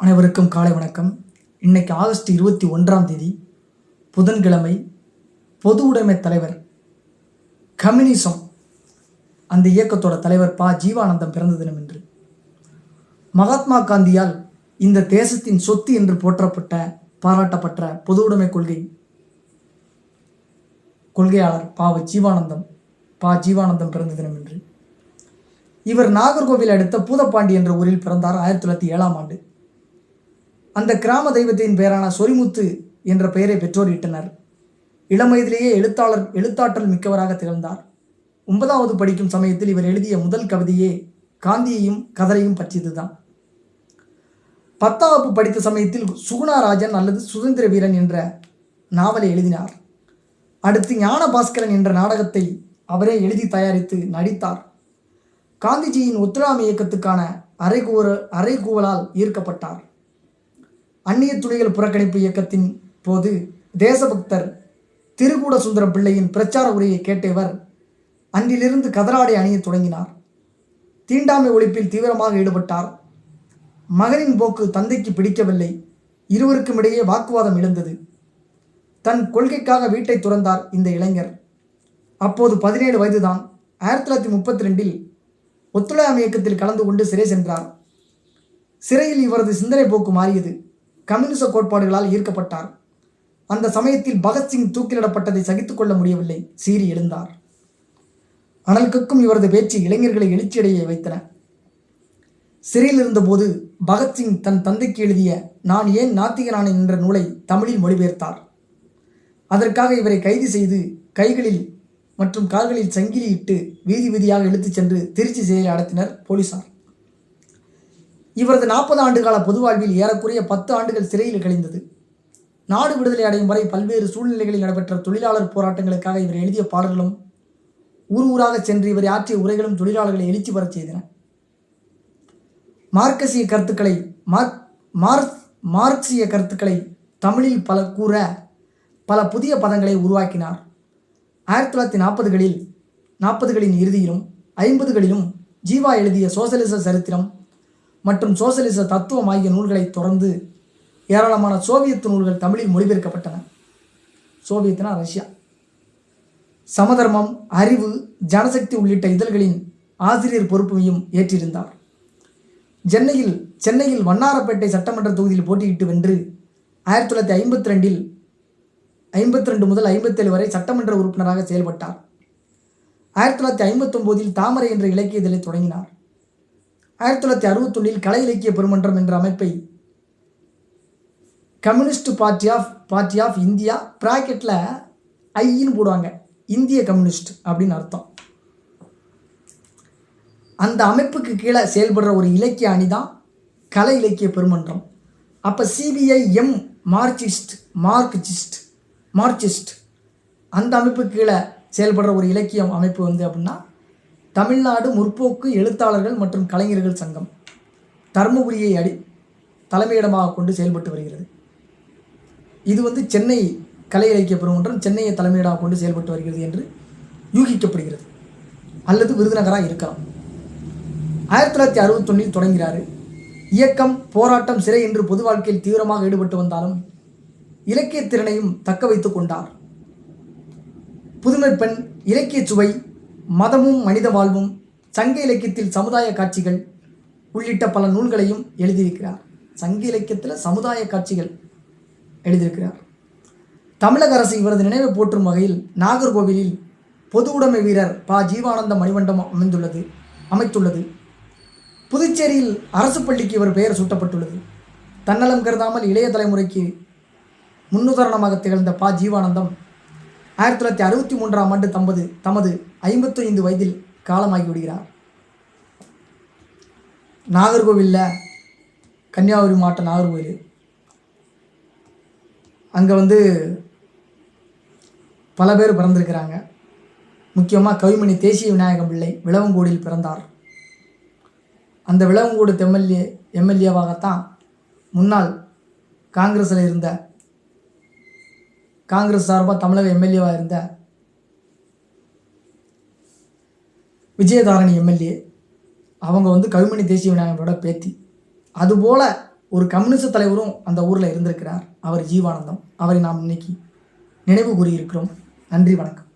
அனைவருக்கும் காலை வணக்கம். இன்னைக்கு ஆகஸ்ட் இருபத்தி ஒன்றாம் தேதி புதன்கிழமை பொது உடைமை தலைவர் கம்யூனிசம் அந்த இயக்கத்தோட தலைவர் பா. ஜீவானந்தம் பிறந்த தினம் என்று மகாத்மா காந்தியால் இந்த தேசத்தின் சொத்து என்று போற்றப்பட்ட பாராட்டப்பட்ட பொது உடைமை கொள்கை கொள்கையாளர் பா. ஜீவானந்தம் பா. ஜீவானந்தம் பிறந்த தினம் என்று இவர் நாகர்கோவில் அடுத்த பூதப்பாண்டி என்ற ஊரில் பிறந்தார் ஆயிரத்தி தொள்ளாயிரத்தி ஏழாம் ஆண்டு. அந்த கிராம தெய்வத்தின் பெயரான சொரிமுத்து என்ற பெயரை பெற்றோர் இட்டனர். இளம் வயதிலேயே எழுத்தாளர் எழுத்தாற்றல் மிக்கவராக திகழ்ந்தார். ஒன்பதாவது படிக்கும் சமயத்தில் இவர் எழுதிய முதல் கவிதையே காந்தியையும் கதரையும் பற்றியதுதான். பத்தாம் வகுப்பு படித்த சமயத்தில் சுகுணாராஜன் அல்லது சுதந்திர வீரன் என்ற நாவலை எழுதினார். அடுத்து ஞான பாஸ்கரன் என்ற நாடகத்தை அவரே எழுதி தயாரித்து நடித்தார். காந்திஜியின் ஒத்துழாமை இயக்கத்துக்கான அரைகூற அரைகூவலால் ஈர்க்கப்பட்டார். அந்நிய துளிகள் புறக்கணிப்பு இயக்கத்தின் போது தேசபக்தர் திருகூட சுந்தர பிள்ளையின் பிரச்சார உரையை கேட்ட இவர் அன்றிலிருந்து கதராடை அணியத் தொடங்கினார். தீண்டாமை ஒழிப்பில் தீவிரமாக ஈடுபட்டார். மகனின் போக்கு தந்தைக்கு பிடிக்கவில்லை. இருவருக்கும் இடையே வாக்குவாதம் எழுந்தது. தன் கொள்கைக்காக வீட்டை துறந்தார் இந்த இளைஞர். அப்போது பதினேழு வயதுதான். ஆயிரத்தி தொள்ளாயிரத்தி முப்பத்தி ரெண்டில் ஒத்துழையாமை இயக்கத்தில் கலந்து கொண்டு சிறை சென்றார். சிறையில் இவரது சிந்தனை போக்கு மாறியது. கம்யூனிச கோட்பாடுகளால் ஈர்க்கப்பட்டார். அந்த சமயத்தில் பகத்சிங் தூக்கிலிடப்பட்டதை சகித்துக் கொள்ள முடியவில்லை. சீறி எழுந்தார். அனல் கக்கும் இவரது பேச்சு இளைஞர்களை எழுச்சியடைய வைத்தன. சிறையில் இருந்தபோது பகத்சிங் தன் தந்தைக்கு எழுதிய நான் ஏன் நாத்திகனானேன் என்ற நூலை தமிழில் மொழிபெயர்த்தார். அதற்காக இவரை கைது செய்து கைகளில் மற்றும் கால்களில் சங்கிலியிட்டு வீதி வீதியாக இழுத்துச் சென்று திருச்சி சிறையில் அடத்தினர் போலீசார். இவரது நாற்பது ஆண்டுகால பொது வாழ்வில் ஏறக்குறைய பத்து ஆண்டுகள் சிறையில் கழிந்தது. நாடு விடுதலை அடையும் வரை பல்வேறு சூழ்நிலைகளில் நடைபெற்ற தொழிலாளர் போராட்டங்களுக்காக இவர் எழுதிய பாடல்களும் ஊர் ஊராக சென்று இவர் ஆற்றிய உரைகளும் தொழிலாளர்களை எழுச்சி பெறச் செய்தன. மார்க்கசிய கருத்துக்களை மார்க் மார்க் மார்க்சிய கருத்துக்களை தமிழில் பல கூற பல புதிய பதங்களை உருவாக்கினார். ஆயிரத்தி தொள்ளாயிரத்தி நாற்பதுகளில் நாற்பதுகளின் இறுதியிலும் ஐம்பதுகளிலும் ஜீவா எழுதிய சோசலிச சரித்திரம் மற்றும் சோசலிச தத்துவம் ஆகிய நூல்களை தொடர்ந்து ஏராளமான சோவியத் நூல்கள் தமிழில் மொழிபெயர்க்கப்பட்டன. சோவியத்னா ரஷ்யா. சமதர்மம் அறிவு ஜனசக்தி உள்ளிட்ட இதழ்களின் ஆசிரியர் பொறுப்பையும் ஏற்றிருந்தார். சென்னையில் சென்னையில் வண்ணாரப்பேட்டை சட்டமன்ற தொகுதியில் போட்டியிட்டு வென்று ஆயிரத்தி தொள்ளாயிரத்தி ஐம்பத்தி ரெண்டில் ஐம்பத்தி ரெண்டு முதல் ஐம்பத்தேழு வரை சட்டமன்ற உறுப்பினராக செயல்பட்டார். ஆயிரத்தி தொள்ளாயிரத்தி ஐம்பத்தொம்போதில் தாமரை என்ற இலக்கிய இதழை தொடங்கினார். ஆயிரத்தி தொள்ளாயிரத்தி அறுபத்தொன்னில் கலை இலக்கிய பெருமன்றம் என்ற அமைப்பை communist party of party of India ப்ராக்கெட்டில் ஐன்னு போடுவாங்க. இந்திய கம்யூனிஸ்ட் அப்படின்னு அர்த்தம். அந்த அமைப்புக்கு கீழே செயல்படுற ஒரு இலக்கிய அணி தான் கலை இலக்கிய பெருமன்றம். அப்போ CPI M Marxist Marxist Marxist அந்த அமைப்புக்கு கீழே செயல்படுற ஒரு இலக்கியம் அமைப்பு வந்து அப்படின்னா தமிழ்நாடு முற்போக்கு எழுத்தாளர்கள் மற்றும் கலைஞர்கள் சங்கம் தருமபுரியை அடி தலைமையிடமாக கொண்டு செயல்பட்டு வருகிறது. இது வந்து சென்னை கலை இலக்கிய பெருமன்றம் சென்னையை தலைமையிடமாக கொண்டு செயல்பட்டு வருகிறது என்று யூகிக்கப்படுகிறது. அல்லது விருதுநகராக இருக்கலாம். ஆயிரத்தி தொள்ளாயிரத்தி அறுபத்தொன்னில் தொடங்கிறாரு இயக்கம் போராட்டம் சிறை என்று பொது வாழ்க்கையில் தீவிரமாக ஈடுபட்டு வந்தாலும் இலக்கிய திறனையும் தக்க வைத்து கொண்டார். புதுமை பெண் இலக்கிய சுவை மதமும் மனித வாழ்வும் சங்க இலக்கியத்தில் சமுதாய காட்சிகள் உள்ளிட்ட பல நூல்களையும் எழுதியிருக்கிறார். சங்க இலக்கியத்தில் சமுதாய காட்சிகள் எழுதியிருக்கிறார். தமிழக அரசு இவரது நினைவை போற்றும் வகையில் நாகர்கோவிலில் பொது உடைமை வீரர் ப. ஜீவானந்த மணிமண்டம் அமைந்துள்ளது அமைத்துள்ளது. புதுச்சேரியில் அரசு பள்ளிக்கு இவர் பெயர் சூட்டப்பட்டுள்ளது. தன்னலம் கருதாமல் இளைய தலைமுறைக்கு முன்னுதாரணமாக திகழ்ந்த ப. ஜீவானந்தம் ஆயிரத்தி தொள்ளாயிரத்தி அறுபத்தி மூன்றாம் ஆண்டு தம்பது தமது ஐம்பத்தி ஐந்து வயதில் காலமாகி விடுகிறார் நாகர்கோவிலில் கன்னியாகுமரி மாவட்டம் நாகர்கோவில். அங்கே வந்து பல பேர் பிறந்திருக்கிறாங்க. முக்கியமாக கவிமணி தேசிய விநாயகம் பிள்ளை விளவங்கோடியில் பிறந்தார். அந்த விளவங்கோடு எம்எல்ஏ எம்எல்ஏவாகத்தான் முன்னாள் காங்கிரஸில் இருந்த காங்கிரஸ் சார்பாக தமிழக எம்எல்ஏவாக இருந்த விஜயதாரணி எம்எல்ஏ அவங்க வந்து கவிமணி தேசிய விநாயகரோட பேத்தி. அதுபோல் ஒரு கம்யூனிஸ்ட் தலைவரும் அந்த ஊரில் இருந்திருக்கிறார். அவர் ஜீவானந்தம். அவரை நாம் இன்னைக்கு நினைவு கூறியிருக்கிறோம். நன்றி வணக்கம்.